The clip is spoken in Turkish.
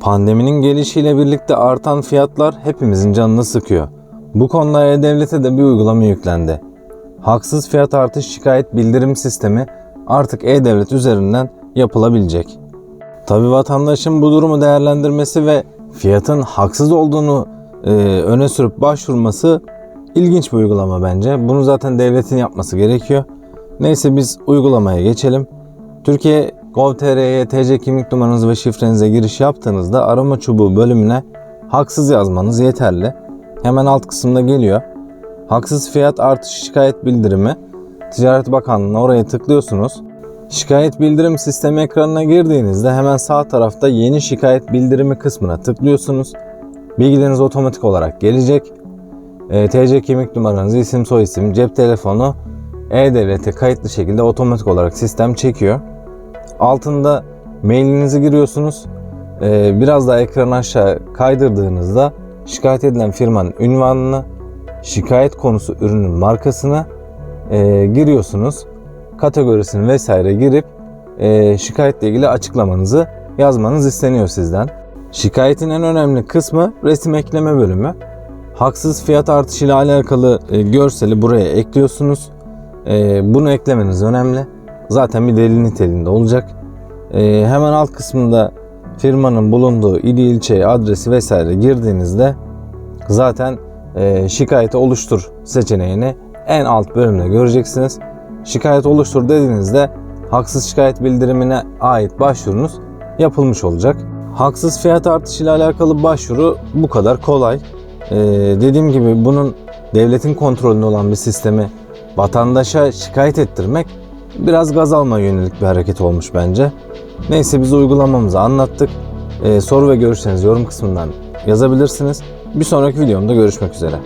Pandeminin gelişiyle birlikte artan fiyatlar hepimizin canını sıkıyor. Bu konuda E-Devlet'e de bir uygulama yüklendi. Haksız fiyat artış şikayet bildirim sistemi artık E-Devlet üzerinden yapılabilecek. Tabi vatandaşın bu durumu değerlendirmesi ve fiyatın haksız olduğunu e, öne sürüp başvurması ilginç bir uygulama bence. Bunu zaten devletin yapması gerekiyor. Neyse biz uygulamaya geçelim. Türkiye Gov.tr'ye TC kimlik numaranız ve şifrenize giriş yaptığınızda arama çubuğu bölümüne haksız yazmanız yeterli. Hemen alt kısımda geliyor. Haksız fiyat artışı şikayet bildirimi. Ticaret Bakanlığı'na oraya tıklıyorsunuz. Şikayet bildirim sistemi ekranına girdiğinizde hemen sağ tarafta yeni şikayet bildirimi kısmına tıklıyorsunuz. Bilgileriniz otomatik olarak gelecek. E, TC kimlik numaranız, isim soyisim, cep telefonu E-Devlet'e kayıtlı şekilde otomatik olarak sistem çekiyor. Altında mailinizi giriyorsunuz. E, biraz daha ekranı aşağı kaydırdığınızda şikayet edilen firmanın ünvanını, şikayet konusu ürünün markasını e, giriyorsunuz. Kategorisini vesaire girip e, şikayetle ilgili açıklamanızı yazmanız isteniyor sizden. Şikayetin en önemli kısmı resim ekleme bölümü. Haksız fiyat artışıyla alakalı e, görseli buraya ekliyorsunuz. Bunu eklemeniz önemli. Zaten bir delil niteliğinde olacak. E, hemen alt kısmında firmanın bulunduğu il, ilçe, adresi vesaire girdiğinizde zaten e, şikayeti oluştur seçeneğini en alt bölümde göreceksiniz. Şikayet oluştur dediğinizde haksız şikayet bildirimine ait başvurunuz yapılmış olacak. Haksız fiyat artışıyla alakalı başvuru bu kadar kolay. Ee, dediğim gibi bunun devletin kontrolünde olan bir sistemi vatandaşa şikayet ettirmek biraz gaz alma yönelik bir hareket olmuş bence. Neyse biz uygulamamızı anlattık. Ee, soru ve görüşlerinizi yorum kısmından yazabilirsiniz. Bir sonraki videomda görüşmek üzere.